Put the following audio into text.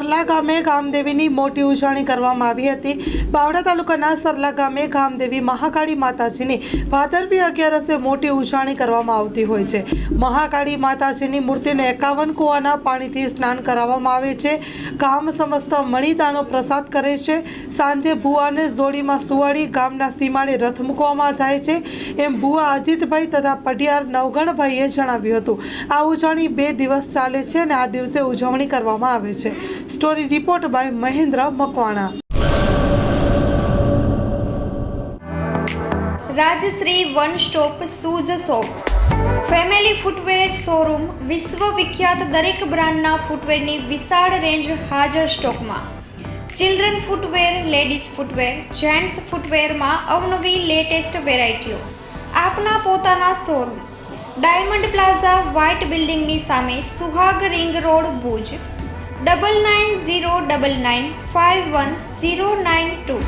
સરલા ગામે ગામદેવીની મોટી ઉજવણી કરવામાં આવી હતી. બાવડા તાલુકાના સરલા ગામે ગામદેવી મહાકાળી માતાજીની ભાદરવી અગિયારસે મોટી ઉજવણી કરવામાં આવતી હોય છે. મહાકાળી માતાજીની મૂર્તિને એકાવન કુવાના પાણીથી સ્નાન કરાવવામાં આવે છે. ગામ સમસ્ત મણિદાનો પ્રસાદ કરે છે. સાંજે ભુવાને જોડીમાં સુવાડી ગામના સીમાડે રથ મૂકવામાં જાય છે. એમ ભુવા અજીતભાઈ તથા પટિયાર નવગણભાઈએ જણાવ્યું હતું. આ ઉજવણી બે દિવસ ચાલે છે અને આ દિવસે ઉજવણી કરવામાં આવે છે. Story report by Mahendra Makwana Rajshree one stop shoes shop family footwear showroom વિશ્વ વિખ્યાત દરેક બ્રાન્ડના ફૂટવેરની વિશાળ રેન્જ હાજર સ્ટોકમાં children footwear ladies footwear gents ફૂટવેરમાં અવનવી લેટેસ્ટ વેરાયટીઓ આપના પોતાના શોરૂમ ડાયમંડ પ્લાઝા વ્હાઇટ બિલ્ડિંગની સામે Suhag ring road Bhuj Double nine zero double nine five one zero nine two.